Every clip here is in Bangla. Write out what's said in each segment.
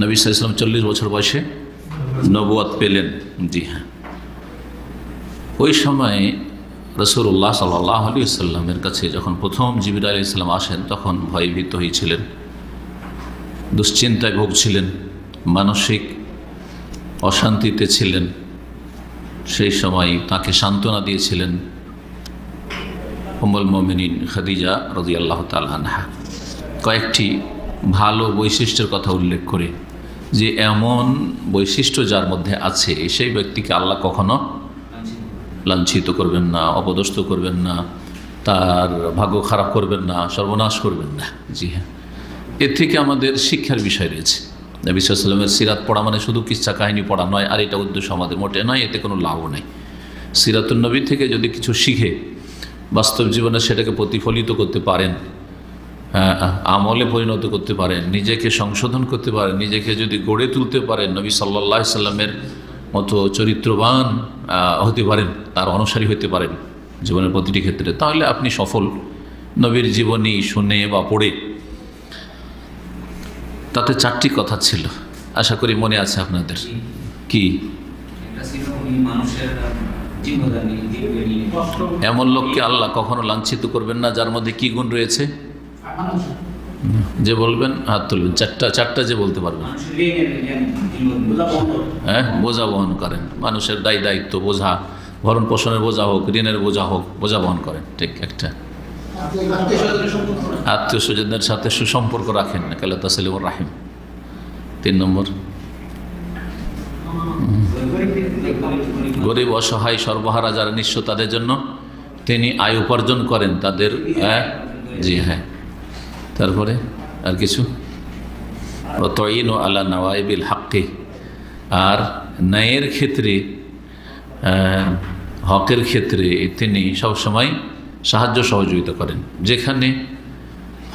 নবী চল্লিশ বছর বয়সে নবুয়াত পেলেন। জি হ্যাঁ। ওই সময় রসুল্লাহ সাল্লাহ আলী সাল্লামের কাছে যখন প্রথম জিবির আলী ইসলাম আসেন, তখন ভয়ভীত হয়েছিলেন। দুশ্চিন্তায় ভুগছিলেন। মানসিক অশান্তিতে ছিলেন। সেই সময় তাকে সান্ত্বনা দিয়েছিলেন উমল মোমিনিন খাদিজা রদি আল্লাহ তালহা কয়েকটি ভালো বৈশিষ্ট্যের কথা উল্লেখ করে যে এমন বৈশিষ্ট্য যার মধ্যে আছে, সেই ব্যক্তিকে আল্লাহ কখনো লাঞ্ছিত করবেন না, অপদস্থ করবেন না, তার ভাগ্য খারাপ করবেন না, সর্বনাশ করবেন না। জি হ্যাঁ। এর থেকে আমাদের শিক্ষার বিষয় রয়েছে। নবী সিরাত পড়া মানে শুধু কিচ্ছা কাহিনী পড়া নয়, আর এটা উদ্দেশ্য আমাদের মোটে নয়, এতে কোনো লাভও নেই। সিরাতুল নবী থেকে যদি কিছু শিখে, বাস্তব জীবনে সেটাকে প্রতিফলিত করতে পারেন আমলে পরিণত করতে পারেন, নিজেকে সংশোধন করতে পারেন, নিজেকে যদি গড়ে তুলতে পারেন, নবী সাল্লাহ সাল্লামের মতো চরিত্রবান হতে পারেন, তার অনুসারী হতে পারেন জীবনের প্রতিটি ক্ষেত্রে, তাহলে আপনি সফল নবীর জীবনী শুনে বা পড়ে। তাতে চারটি কথা ছিল, আশা করি মনে আছে আপনাদের। কি? এমন লোককে আল্লাহ কখনো লাঞ্ছিত করবেন না, যার মধ্যে কি গুণ রয়েছে? যে বলবেন, হাত তুলবেন। চারটা চারটা যে বলতে পারবেন। হ্যাঁ বোঝা বহন করেন। মানুষের দায় দায়িত্ব বোঝা, ভরণ পোষণের বোঝা হোক, ঋণের বোঝা হোক, বোঝা বহন করেন। ঠিক একটা। আত্মীয় স্বজনদের সাথে সুসম্পর্ক রাখেন না। কালা রাহিম। তিন নম্বর। গরিব, অসহায়, সর্বহারা যারা নিঃস্ব তাদের জন্য তিনি আয় উপার্জন করেন, তাদের হ্যাঁ? জি হ্যাঁ। তারপরে আর কিছু? তৈন ও আল্লাহ নওয়াইবিল হাক্কি। আর ন্যায়ের ক্ষেত্রে হকের ক্ষেত্রে তিনি সবসময় সাহায্য সহযোগিতা করেন। যেখানে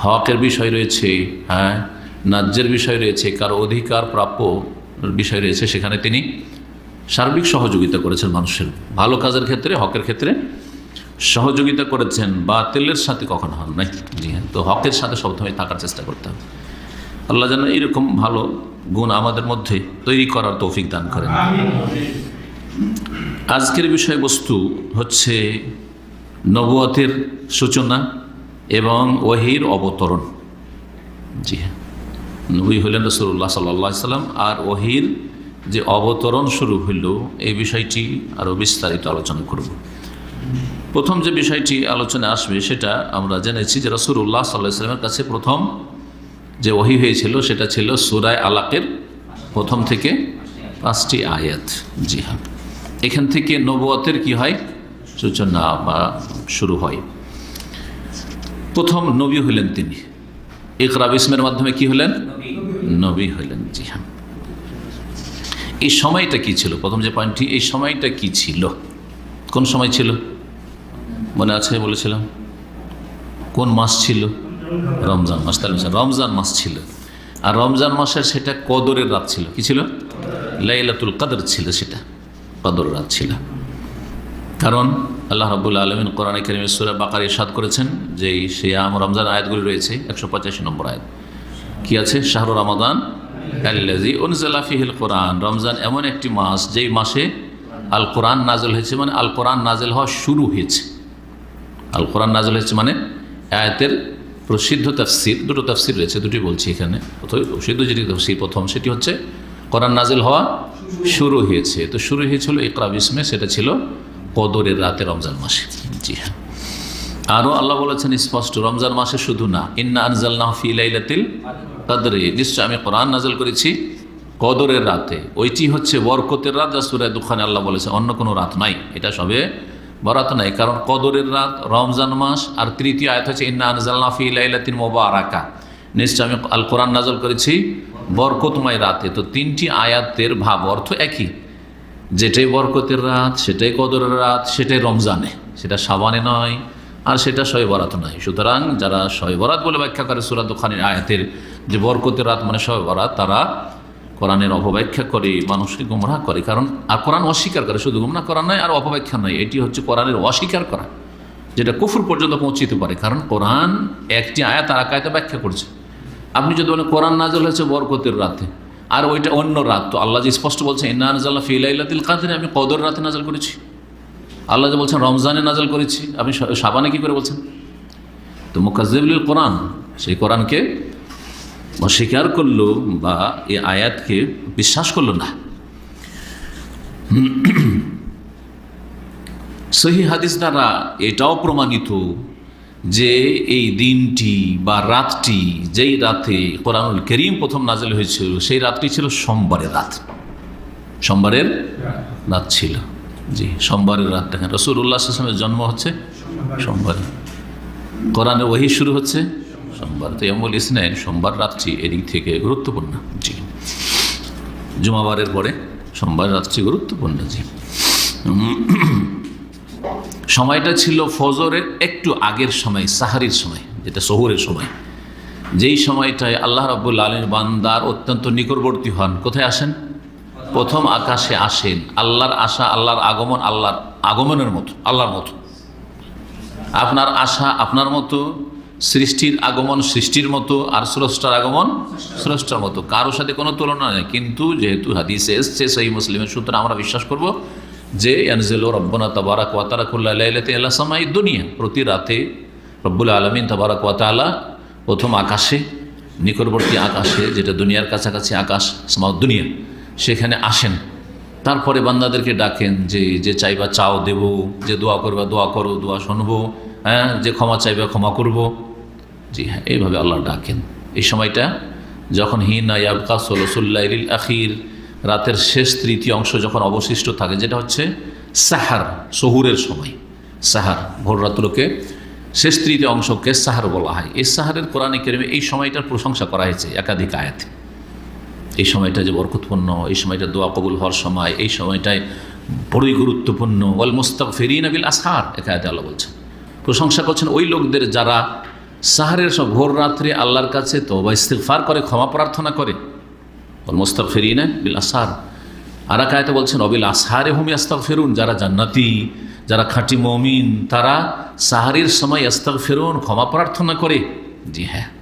হকের বিষয় রয়েছে হ্যাঁ ন্যায্যের বিষয় রয়েছে, কারও অধিকার প্রাপ্য বিষয় রয়েছে, সেখানে তিনি সার্বিক সহযোগিতা করেছেন মানুষের। ভালো কাজের ক্ষেত্রে, হকের ক্ষেত্রে সহযোগিতা করেছেন বা তেলের সাথে কখনো হন নাই। জি হ্যাঁ তো হকের সাথে সবসময় থাকার চেষ্টা করতে হবে। আল্লাহ যেন এরকম ভালো গুণ আমাদের মধ্যে তৈরি করার তৌফিক দান করেন। আজকের বিষয়বস্তু হচ্ছে নবুয়তের সূচনা এবং ওহির অবতরণ। জি হ্যাঁ নবী হলেন রসুল্লাহ সাল্লা সাল্লাম আর ওহির যে অবতরণ শুরু হইল, এই বিষয়টি আরও বিস্তারিত আলোচনা করব। প্রথম যে বিষয়টি আলোচনা আসবে সেটা আমরা জেনেছি যে রসুল্লাহ সাল্লাহ সাল্লামের কাছে প্রথম যে ওহি হয়েছিল সেটা ছিল সুরায় আলাকের প্রথম থেকে পাঁচটি আয়াত। জি হ্যাঁ। এখান থেকে নবুয়তের কি হয়? সূচনা বা শুরু হয়। প্রথম নবী হলেন তিনি। ইকরাব ইসমের মাধ্যমে কি হলেন? নবী হলেন, জি হ্যাঁ। এই সময়টা কি ছিল? প্রথম যে পয়েন্টটি, এই সময়টা কি ছিল? কোন সময় ছিল? মনে আছে বলেছিলাম? কোন মাস ছিল? রমজান মাস, তাহলে রমজান মাস ছিল। আর রমজান মাসের সেটা কদরের রাত ছিল। কি ছিল? লাইলাতুল কদর ছিল সেটা, কদর রাত ছিল। কারণ আল্লাহ রাবুল আলমিন কোরআন করিমের সুরা বাকার ইরশাদ করেছেন যে শিয়াম রমজান আয়াতগুলি রয়েছে, একশো পঁচাশি নম্বর আয়াত। কি আছে? শাহরু রমাদান। আল্লাজি উনজালাফিহিল কোরআন। রমজান এমন একটি মাস, যেই মাসে আল কোরআন নাজল হয়েছে মানে আল কোরআন নাজল হওয়া শুরু হয়েছে। আল কোরআন নাজল হয়েছে মানে আয়াতের প্রসিদ্ধ তাফসির, দুটো তাফসির রয়েছে, দুটি বলছি এখানে। প্রসিদ্ধ যেটি তাফসির প্রথম, সেটি হচ্ছে কোরআন নাজিল হওয়া শুরু হয়েছে। তো শুরু হয়েছিল ইকরাব ইসমে সেটা ছিল কদরের রাতে রমজান মাসে। জি হ্যাঁ। আরও আল্লাহ বলেছেন স্পষ্ট, রমজান মাসে শুধু না, ইন্না আনজালনা ফি লাইলাতিল কাদরে। নিশ্চয় আমি কোরআন নাজল করেছি কদরের রাতে। ওইটি হচ্ছে বরকতের রাত যা সুরায় দুখানে আল্লাহ বলেছে, অন্য কোনো রাত নাই। এটা সবে বরাত নাই, কারণ কদরের রাত, রমজান মাস, আর তৃতীয় আয়াত হচ্ছে, ইন্না আনজালনা ফি লাইলাতিন মোবারাকা। নিশ্চয় আমি আল কোরআন নাজল করেছি, বরকতময় রাতে। তো তিনটি আয়াতের ভাব, অর্থ একই। যেটাই বরকতের রাত, সেটাই কদরের রাত, সেটাই রমজানে। সেটা সাবানে নয়, আর সেটা শয় বরাত নয়। সুতরাং যারা শয় বরাত বলে ব্যাখ্যা করে সুরাত খানের আয়াতের যে বরকতের রাত মানে শয় বরাত, তারা কোরআনের অপব্যাখ্যা করে, মানুষকে গুমরাহ করে। কারণ, আর কোরআন অস্বীকার করে, শুধু গুমরাহ করা নয়, আর অপব্যাখ্যা নয়। এটি হচ্ছে কোরআনের অস্বীকার করা। যেটা কুফুর পর্যন্ত পৌঁছিতে পারে। কারণ, কোরআন একটি আয়াত আর আকায়তে ব্যাখ্যা করছে। আপনি যদি বলেন, কোরআন নাজল হয়েছে বরকতের রাতে, আর ওইটা অন্য রাত, তো আল্লাহ যে স্পষ্ট বলছেন ইন্না নাজাল্লাহ ফিলাইলাতিল কাদের আমি কদর রাতে নাজাল করেছি। আল্লাহ যে বলছেন, রমজানে নাজাল করেছি আপনি সাবানে কী করে বলছেন? তো মুকাজিবুল কোরআন, সেই কোরআনকে অস্বীকার করল বা এই আয়াতকে বিশ্বাস করল না। সহি হাদিস দ্বারা এটাও প্রমাণিত যে এই দিনটি বা রাতটি, যেই রাতে কোরআনুল করিম প্রথম নাজেল হয়েছিল, সেই রাতটি ছিল সোমবারের রাত। সোমবারের রাত ছিল। জি, সোমবারের রাত দেখেন রসুল্লাহ আসলামের জন্ম হচ্ছে সোমবারে। কোরআনের ওহি শুরু হচ্ছে সোমবার। তো এমল ইসনাইন সোমবার রাত্রি এদিক থেকে গুরুত্বপূর্ণ। জি। জুমাবারের পরে সোমবার রাত্রি গুরুত্বপূর্ণ, জি। সময়টা ছিল ফজরের একটু আগের সময়, সাহারির সময়, যেটা শহরের সময়। যেই সময়টায় আল্লাহ রাবুল আলীর বান্দার অত্যন্ত নিকটবর্তী হন, কোথায় আসেন? প্রথম আকাশে আসেন, আল্লাহর আশা, আল্লাহর আগমন, আল্লাহর আগমনের মতো, আল্লাহর মতো। আপনার আশা আপনার মতো সৃষ্টির আগমন সৃষ্টির মতো আর স্রষ্টার আগমন স্রষ্টার মতো। কারোর সাথে কোনো তুলনা নেই। কিন্তু যেহেতু হাদিসে এসছে সেই মুসলিমের সূত্রে, আমরা বিশ্বাস করব যে এনজেল রব্বনা তাবারাক ওয়াতারাকুল্লাহতে আল্লাহ সামাই দুনিয়া। প্রতি রাতে রব্বুল আলমিন তাবারাক ওয়াতালা প্রথম আকাশে, নিকটবর্তী আকাশে, যেটা দুনিয়ার কাছাকাছি আকাশ সমাজ দুনিয়া, সেখানে আসেন। তারপরে বান্দাদেরকে ডাকেন যে যে চাইবা চাও দেব, যে দোয়া করবা দোয়া করো, দোয়া শুনব হ্যাঁ যে ক্ষমা চাইবা ক্ষমা করব। জি হ্যাঁ এইভাবে আল্লাহ ডাকেন। এই সময়টা যখন হিন ইয়াবকা সোলসুল্লাইল আখির, রাতের শেষ তৃতীয় অংশ যখন অবশিষ্ট থাকে, যেটা হচ্ছে সাহার, শহুরের সময়। সাহার, ভোর রাত্রকে শেষ তৃতীয় অংশকে সাহার বলা হয়। এই সাহারের কোরআনে কেরমে এই সময়টার প্রশংসা করা হয়েছে একাধিক আয়াতে। এই সময়টা যে বরকতপূর্ণ, এই সময়টা দোয়া কবুল হওয়ার সময়, এই সময়টায় বড়ই গুরুত্বপূর্ণ। ওয়াল মুস্তাক ফেরিন আবিল আসহার একায়তে আল্লাহ বলছেন। প্রশংসা করছেন ওই লোকদের যারা সাহারের সব ভোর রাত্রে আল্লাহর কাছে তো বা ইস্তেফার করে, ক্ষমা প্রার্থনা করে। মোস্তাক ফেরি না বিল আসার আর একায়তে বলছেন, অবিল আসহারে হুমি আস্তাক ফেরুন যারা জান্নাতি, যারা খাঁটি মমিন, তারা সাহারির সময় আস্তাক ফেরুন ক্ষমা প্রার্থনা করে। জি হ্যাঁ।